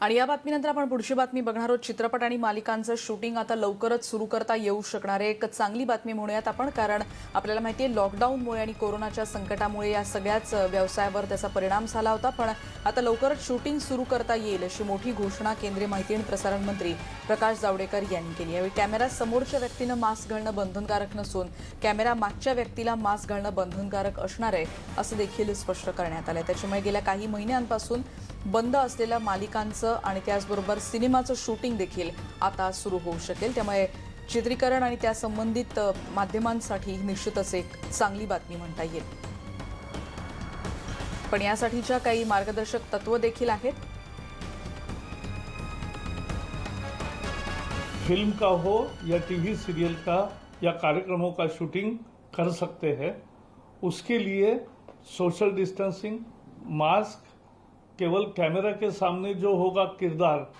आणि या बातमीनंतर आपण पुढची बातमी बघणार आहोत. चित्रपट आणि मालिकांचं शूटिंग आता लवकरच सुरू करता येऊ शकणार आहे. एक चांगली बातमी म्हणूयात आपण कारण आपल्याला माहिती आहे लॉकडाऊनमुळे आणि कोरोनाच्या संकटामुळे या सगळ्याच व्यवसायावर त्याचा परिणाम झाला होता. पण आता लवकरच शूटिंग सुरू करता येईल अशी मोठी घोषणा केंद्रीय माहिती आणि प्रसारण मंत्री प्रकाश जावडेकर यांनी केली. यावेळी कॅमेरा समोरच्या व्यक्तीनं मास्क घालणं बंधनकारक नसून कॅमेरा मागच्या व्यक्तीला मास्क घालणं बंधनकारक असणार आहे असं देखील स्पष्ट करण्यात आलं त्याच्यामुळे गेल्या काही महिन्यांपासून बंद असलेल्या मालिकांचं आणि त्याचबरोबर सिनेमाचं शूटिंग देखील आता सुरू होऊ शकेल. त्यामुळे चित्रीकरण आणि त्या संबंधित माध्यमांसाठी निश्चितच एक चांगली बातमी म्हणता येईल. पण यासाठीच्या काही मार्गदर्शक तत्व देखील आहेत. फिल्म का हो या टीवी सीरियल का या कार्यक्रमों का शूटिंग कर सकते हैं उसके लिए सोशल डिस्टेंसिंग मास्क केवल कैमरा के सामने जो होगा किरदार,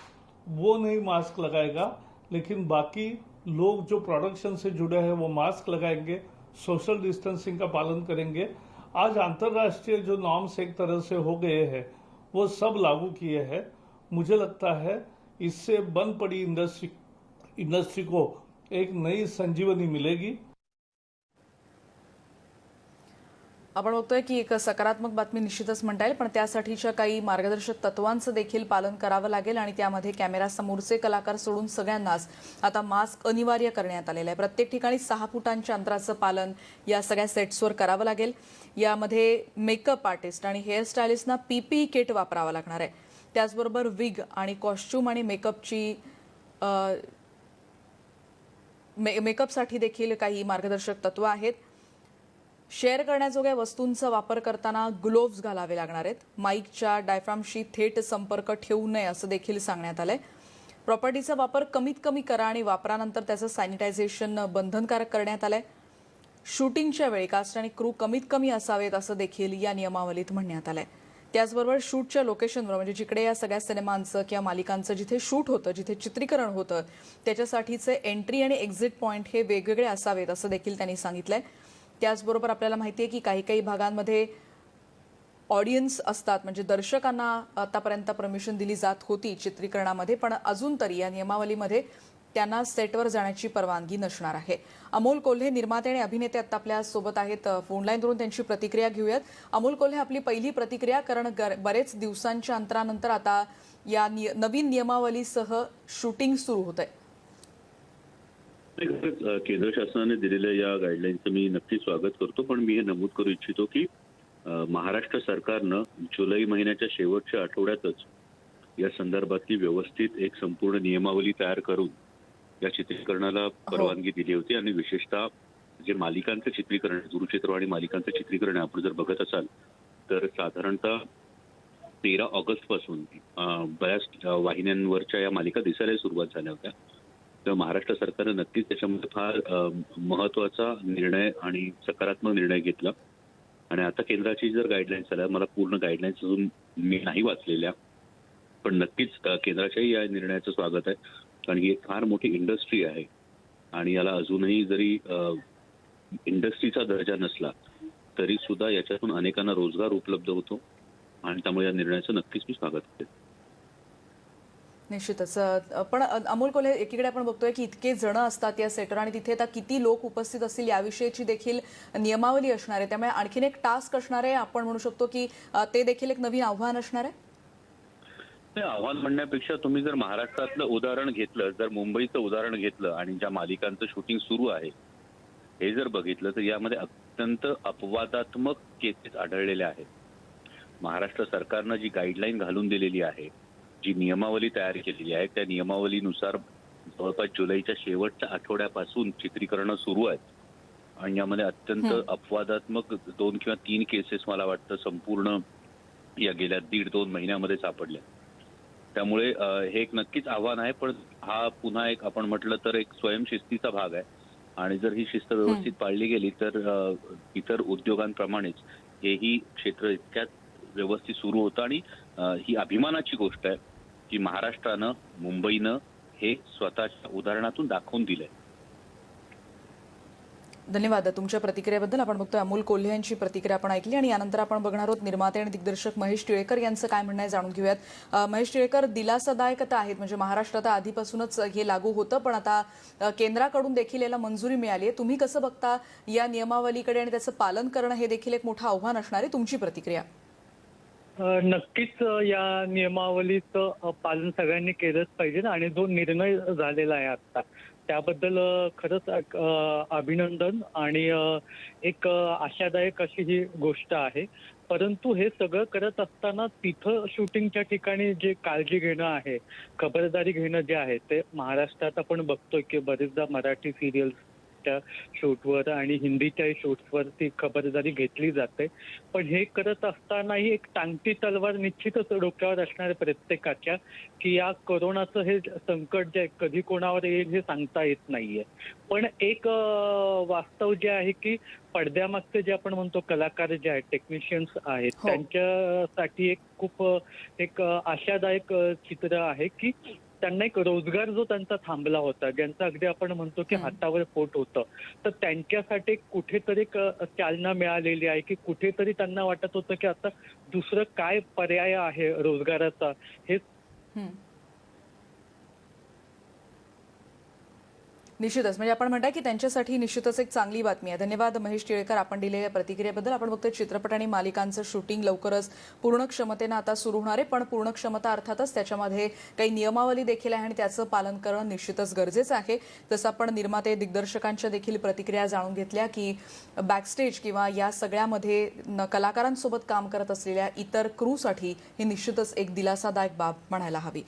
वो नहीं मास्क लगाएगा, लेकिन बाकी लोग जो प्रोडक्शन से जुड़े हैं, वो मास्क लगाएँगे सोशल डिस्टेंसिंग का पालन करेंगे। आज अंतर्राष्ट्रीय जो नॉर्म्स एक तरह से हो गए हैं, वो सब लागू किए हैं। मुझे लगता है इससे बंद पड़ी इंडस्ट्री इंडस्ट्री को एक नई संजीवनी मिलेगी। आपण बघतोय की एक सकारात्मक बातमी निश्चितच म्हणता येईल पण त्यासाठीच्या काही मार्गदर्शक तत्वांचं देखील पालन करावं लागेल आणि त्यामध्ये कॅमेरा समोरचे कलाकार सोडून सगळ्यांनाच आता मास्क अनिवार्य करण्यात आलेलं आहे. प्रत्येक ठिकाणी सहा फुटांच्या अंतराचं पालन या सगळ्या सेट्सवर करावं लागेल. यामध्ये मेकअप आर्टिस्ट आणि हेअरस्टायलिस्टना पीपीई किट वापरावं लागणार आहे. त्याचबरोबर विग आणि कॉस्ट्यूम आणि मेकअपची मे मेकअपसाठी देखील काही मार्गदर्शक तत्व आहेत. शेअर करण्याजोग्या वस्तूंचा वापर करताना ग्लोव्ज घालावे लागणार आहेत. माईकच्या डायफ्रामशी थेट संपर्क ठेवू नये असं देखील सांगण्यात आलंय. प्रॉपर्टीचा वापर कमीत कमी करा आणि वापरानंतर त्याचं सॅनिटायझेशन बंधनकारक करण्यात आलंय. शूटिंगच्या वेळी कास्ट आणि क्रू कमीत कमी असावेत असं देखील या नियमावलीत म्हणण्यात आलंय. त्याचबरोबर शूटच्या लोकेशनवर म्हणजे जिकडे या सगळ्या सिनेमांचं किंवा मालिकांचं जिथे शूट होतं जिथे चित्रीकरण होतं त्याच्यासाठीचे एंट्री आणि एक्झिट पॉईंट हे वेगवेगळे असावेत असं देखील त्यांनी सांगितलंय. त्याचबरोबर आपल्याला माहिती आहे की काही काही भागांमध्ये ऑडियन्स असतात. म्हणजे दर्शकांना आतापर्यंत परमिशन दिली जात होती चित्रीकरणामध्ये पण अजून तरी या नियमावलीमध्ये त्यांना सेटवर जाण्याची परवानगी नसणार आहे. अमोल कोल्हे निर्माते आणि अभिनेते आता आपल्यासोबत आहेत. फोनलाईनवरून त्यांची प्रतिक्रिया घेऊयात. अमोल कोल्हे आपली पहिली प्रतिक्रिया कारण गर- बरेच दिवसांच्या अंतरानंतर आता या निय- नवीन नियमावलीसह शूटिंग सुरू होत आहे केंद्र शासनाने दिलेल्या या गाईडलाईनचं मी नक्की स्वागत करतो. पण मी हे नमूद करू इच्छितो की महाराष्ट्र सरकारनं जुलै महिन्याच्या शेवटच्या आठवड्यातच या संदर्भातली व्यवस्थित एक संपूर्ण नियमावली तयार करून या चित्रीकरणाला परवानगी दिली होती. आणि विशेषतः जे मालिकांचं चित्रीकरण दूरचित्रवाणी मालिकांचं चित्रीकरण आपण जर बघत असाल तर साधारणतः तेरा ऑगस्टपासून बऱ्याच वाहिन्यांवरच्या या मालिका दिसायला सुरुवात झाल्या होत्या. तर महाराष्ट्र सरकारनं नक्कीच त्याच्यामध्ये फार महत्त्वाचा निर्णय आणि सकारात्मक निर्णय घेतला. आणि आता केंद्राची जर गाईडलाईन्स आल्या मला पूर्ण गाईडलाईन्स अजून मी नाही वाचलेल्या पण नक्कीच केंद्राच्याही या निर्णयाचं स्वागत आहे. कारण ही एक फार मोठी इंडस्ट्री आहे. आणि याला अजूनही जरी इंडस्ट्रीचा दर्जा नसला तरी सुद्धा याच्यातून अनेकांना रोजगार उपलब्ध होतो. आणि त्यामुळे या निर्णयाचं नक्कीच मी स्वागत करेन निश्चितच. पण अमोल कोल्हे एकीकडे आपण बघतोय की इतके जण असतात या सेटर आणि तिथे आता किती लोक उपस्थित असतील याविषयीची देखील नियमावली असणार आहे. त्यामुळे आणखीन एक टास्क असणार आहे आपण म्हणू शकतो की ते देखील एक नवीन आव्हान असणार आहे? आव्हान म्हणण्यापेक्षा तुम्ही जर महाराष्ट्रातलं उदाहरण घेतलं जर मुंबईचं उदाहरण घेतलं आणि ज्या मालिकांचं शूटिंग सुरू आहे हे जर बघितलं तर यामध्ये अत्यंत अपवादात्मक केसेस आढळलेल्या आहेत. महाराष्ट्र सरकारनं जी गाईडलाईन घालून दिलेली आहे जी नियमावली तयार केलेली आहे त्या नियमावलीनुसार जवळपास जुलैच्या शेवटच्या आठवड्यापासून चित्रीकरणं सुरू आहेत. आणि यामध्ये अत्यंत. अपवादात्मक दोन किंवा तीन केसेस मला वाटतं संपूर्ण या गेल्या दीड दोन महिन्यामध्ये सापडल्या. त्यामुळे हे एक नक्कीच आव्हान आहे पण हा पुन्हा एक आपण म्हटलं तर एक स्वयंशिस्तीचा भाग आहे. आणि जर ही शिस्त व्यवस्थित पाळली गेली तर इतर उद्योगांप्रमाणेच हेही क्षेत्र इतक्यात व्यवस्थित सुरू होतं आणि ही अभिमानाची गोष्ट आहे. की महाराष्ट्रानं मुंबईनं हे स्वतःच्या उदाहरणातून दाखवून दिलंय. धन्यवाद. तुमच्या प्रतिक्रियेबद्दल आपण बघतोय अमोल कोल्हे यांची प्रतिक्रिया आपण ऐकली आणि यानंतर आपण बघणार आहोत निर्माते आणि दिग्दर्शक महेश टिळेकर यांचं काय म्हणणं आहे जाणून घेऊयात. महेश टिळेकर दिलासादायकता आहेत म्हणजे महाराष्ट्रात आधीपासूनच हे लागू होतं पण आता केंद्राकडून देखील याला मंजुरी मिळाली आहे. तुम्ही कसं बघता या नियमावलीकडे आणि त्याचं पालन करणं हे देखील एक मोठं आव्हान असणार आहे तुमची प्रतिक्रिया? नक्कीच या नियमावलीचं पालन सगळ्यांनी केलंच पाहिजे आणि जो निर्णय झालेला आहे आता त्याबद्दल खरंच अभिनंदन आणि एक आशादायक अशी ही गोष्ट आहे. परंतु हे सगळं करत असताना तिथं शूटिंगच्या ठिकाणी जे काळजी घेणं आहे खबरदारी घेणं जे आहे ते महाराष्ट्रात आपण बघतोय की बरेचदा मराठी सिरियल्स सिरियल्सच्या शूटवर आणि हिंदीच्या शूट्सवर ती खबरदारी घेतली जाते पण हे करत असतानाही एक टांगती तलवार निश्चितच डोक्यावर असणार प्रत्येकाच्या की या कोरोनाचं हे संकट जे आहे, कधी कोणावर येईल हे सांगता येत नाहीये पण एक वास्तव जे आहे की पडद्यामागचे जे आपण म्हणतो कलाकार जे आहेत टेक्निशियन्स आहेत हो. त्यांच्यासाठी एक खूप एक आशादायक चित्र आहे की त्यांना एक रोजगार जो त्यांचा थांबला होता ज्यांचा अगदी आपण म्हणतो की. हातावर पोट होतं तर त्यांच्यासाठी कुठेतरी चालना मिळालेली आहे की कुठेतरी त्यांना वाटत होतं की आता दुसरं काय पर्याय आहे रोजगाराचा हे निश्चितच. म्हणजे आपण म्हणताय की त्यांच्यासाठी निश्चितच एक चांगली बातमी आहे. धन्यवाद महेश टिळेकर. आपण दिलेल्या प्रतिक्रियेबद्दल. आपण बघतोय चित्रपट आणि मालिकांचं शूटिंग लवकरच पूर्ण क्षमतेनं आता सुरू होणार आहे. पण पूर्ण क्षमता अर्थातच त्याच्यामध्ये काही नियमावली देखील आहे आणि त्याचं पालन करणं निश्चितच गरजेचं आहे. जसं आपण निर्माते दिग्दर्शकांच्या देखील प्रतिक्रिया जाणून घेतल्या की बॅकस्टेज किंवा या सगळ्यामध्ये कलाकारांसोबत काम करत असलेल्या इतर क्रूसाठी ही निश्चितच एक दिलासादायक बाब म्हणायला हवी.